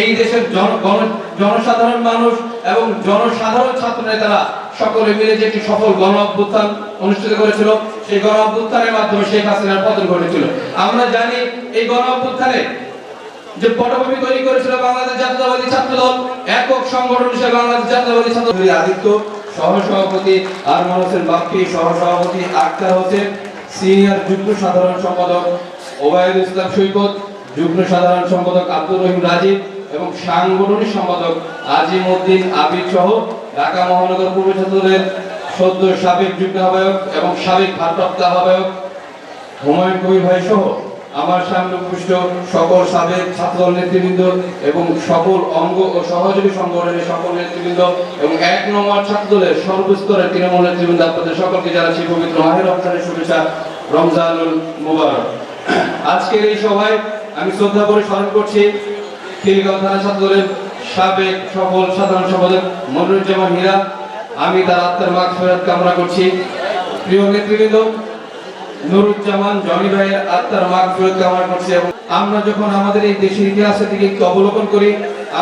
এই দেশের জনসাধারণ মানুষ এবং জনসাধারণ ছাত্র নেতারা সকলে মিলে যে একটি সফল গণ অভ্যুত্থান অনুষ্ঠিত করেছিল, সেই গণ অভ্যুত্থানের মাধ্যমে শেখ হাসিনার পতন ঘটেছিল। আমরা জানি এই গণ অভ্যুত্থানে যে পটভূমি তৈরি করেছিল বাংলাদেশ জাতীয়তাবাদী ছাত্র দল একক সংগঠন হিসেবে বাংলাদেশ জাতীয়তাবাদী ছাত্র দল আদিত্য সহসভাপতি আরমান হোসেন বাপ্পি, সহসভাপতি আক্তার হোসেন, সিনিয়র যুগ্ম সাধারণ সম্পাদক ওবায়দুল ইসলাম সৈকত, যুগ্ম সাধারণ সম্পাদক আব্দুর রহিম রাজীব এবং সাংগঠনিক সম্পাদক আজিম উদ্দিন আবির সহ ঢাকা মহানগর পূর্ব ছাত্র দলের সদ্য সাবেক যুগ্ম আহ্বায়ক এবং সাবেক ভারপ্রাপ্ত আহ্বায়ক হুমায়ুন কবির ভাই সহ আমার সামনে উপস্থিত সকল সাবেক ছাত্র নেতৃবৃন্দ এবং সকল অঙ্গ ও সহযোগী সংগঠনের সকল নেতৃবৃন্দ এবং এক নম্বর ছাত্র দলের সর্বস্তরের তৃণমূল নেতৃবৃন্দ আপনাদের সকলকে জানাচ্ছি পবিত্র মাহের রমজানের শুভেচ্ছা, রমজানুল মুবারক। আজকের এই সভায় আমি শ্রদ্ধা করে স্মরণ করছি খিলগাঁও থানা ছাত্র সাবেক সফল সাধারণ সম্পাদক মনিরুজ্জামান হীরা। আমি তার আত্মার মাগ ফেরত কামনা করছি। প্রিয় নেতৃবৃন্দ, নুরুজ্জামান, জনি ভাইয়ের আত্মার মাগফিরাত কামনা করছি এবং আমরা যখন আমাদের এই দেশের ইতিহাসের দিকে একটু অবলোকন করি,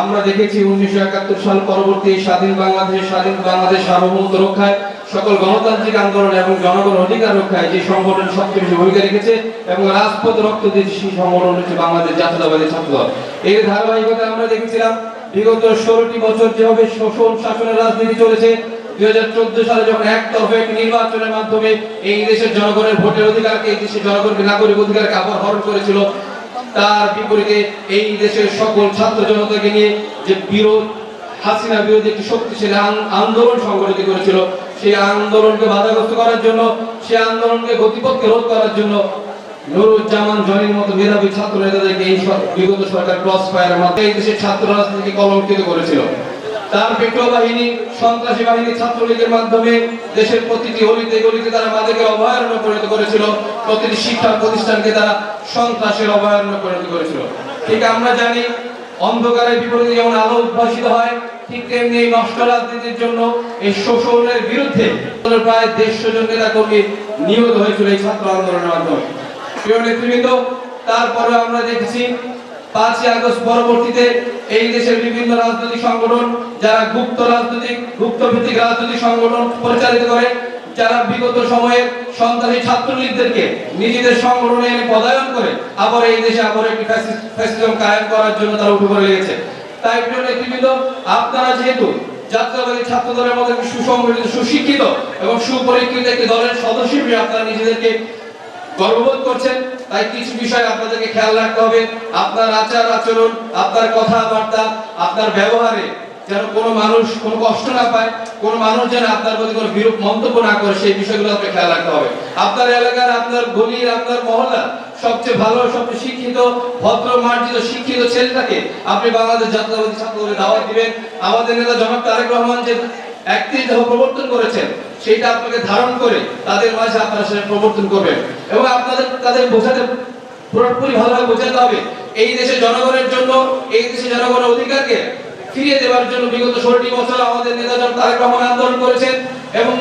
আমরা দেখেছি উনিশশো একাত্তর সাল পরবর্তী স্বাধীন বাংলাদেশ স্বাধীন বাংলাদেশ সার্বভৌমত্ব রক্ষায় সকল গণতান্ত্রিক আন্দোলন এবং জনগণ অধিকার রক্ষায় যে সংগঠন সবচেয়ে বেশি ভূমিকা রেখেছে এবং রাজপথ রক্ত দিয়ে সেই সংগঠন হচ্ছে বাংলাদেশ জাতীয়তাবাদী ছাত্র দল এই ধারাবাহিকতা আমরা দেখেছিলাম, বিগত ষোলোটি বছর যেভাবে শোষণ শাসনের রাজনীতি চলেছে, দুই হাজার চোদ্দ সালে যখন একতরফা নির্বাচনের মাধ্যমে এই দেশের জনগণের ভোটের অধিকারকে, এই দেশের জনগণকে নাগরিক অধিকারকে আবার হরণ করেছিল, তার বিপরীতে এই দেশের সকল ছাত্র জনতাকে নিয়ে যে বিরোধ হাসিনা বিরোধী একটি শক্তিশালী আন্দোলন সংগঠিত করেছিল। সেই আন্দোলনকে বাধাগ্রস্ত করার জন্য, সেই আন্দোলনকে গতিপথকে রোধ করার জন্য নুরুজ্জামান জনির মতো মেধাবী ছাত্র নেতাদেরকে এই বিগত সরকার ক্রস ফায়ারের মাধ্যমে এই দেশের ছাত্র রাজনীতিকে কলঙ্কিত করেছিল। তার বিপ্লব বাহিনী সন্ত্রাসী বাহিনী ছাত্রলীগের মাধ্যমে দেশের প্রতিটি অলিতে গলিতে তারা মাদকের অভয়ারণ্য পরিণত করেছিল। প্রতিটি শিক্ষা প্রতিষ্ঠানকে তারা সন্ত্রাসের অভয়ারণ্য পরিণত করেছিল। ঠিক আমরা জানি অন্ধকারের বিপরীতে যেমন আলো উদ্ভাসিত হয়, ঠিক তেমনি এই নষ্ট রাজনীতির জন্য এই শোষণের বিরুদ্ধে প্রায় দেড়শো জন নেতা কর্মী নিহত হয়েছিল এই ছাত্র আন্দোলনের মাধ্যমে। প্রিয় নেতৃবৃন্দ, তারপরে আমরা দেখেছি পাঁচই আগস্ট পরবর্তীতে এই দেশের বিভিন্ন রাজনৈতিক সংগঠন, যারা গুপ্ত রাজনৈতিক গুপ্ত ভিত্তিক রাজনৈতিক সংগঠন পরিচালিত করে যারা বিগত সময়ে সন্ত্রাসী ছাত্রলীগদেরকে নিজেদের সংগঠনে এনে পদায়ন করে, আবার এই দেশে আবার একটি ফ্যাসিজম কায়েম করার জন্য তারা উঠে পড়ে লেগেছে তাই প্রিয় নেতৃবৃন্দ, আপনারা যেহেতু জাতীয়বাদী ছাত্র দলের মধ্যে সুসংগঠিত, সুশিক্ষিত এবং সুপরিকৃত একটি দলের সদস্য হিসেবে আপনারা নিজেদেরকে গর্ববোধ করছেন, তাই কিছু বিষয় আপনাদেরকে খেয়াল রাখতে হবে। আপনার আচার আচরণ, আপনার কথাবার্তা, আপনার ব্যবহারে যেন কোনো মানুষ কোনো কষ্ট না পায়, কোনো মানুষ যেন আপনার প্রতি কোনো বিরূপ মন্তব্য না করে, সেই বিষয়গুলো আপনাকে খেয়াল রাখতে হবে। আপনার এলাকার, আপনার গলির, আপনার মহল্লা সবচেয়ে ভালো, সবচেয়ে শিক্ষিত, ভদ্র, মার্জিত, শিক্ষিত ছেলেটাকে আপনি বাংলাদেশ জাতীয়তাবাদী ছাত্র দাওয়াত দিবেন। আমাদের নেতা জনাব তারেক রহমান যে একত্রিশ দেহ প্রবর্তন করেছেন, সেইটা আপনাকে ধারণ করে তাদের মাঝে আপনারা সেটা প্রবর্তন করবেন। এবং আপনাদের, তাদের বোঝাতে পুরোপুরি ভালোভাবে বোঝাতে হবে, এই দেশের জনগণের জন্য, এই দেশের জনগণের অধিকারকে ফিরিয়ে দেওয়ার জন্য বিগত ষোলোটি বছর আমাদের নেতা জন তারেক রহমান আন্দোলন করেছেন এবং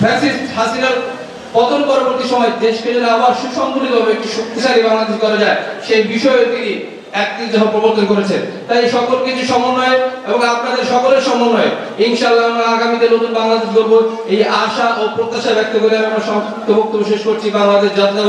ফ্যাসিস্ট হাসিনার পতন পরবর্তী সময় দেশকে যেন আবার সুসংগঠিতভাবে একটি শক্তিশালী বাংলাদেশ করা যায়, সেই বিষয়ে তিনি একত্রিশ দেহ প্রবর্তন করেছেন। তাই সকল কিছু সমন্বয়ে এবং আপনাদের সকলের সমন্বয়ে ইনশাআল্লাহ আমরা আগামীতে নতুন বাংলাদেশ গড়ব। এই আশা ও প্রত্যাশা ব্যক্ত করে আমরা সংক্ষিপ্ত বক্তব্য শেষ করছি। বাংলাদেশ জাতীয়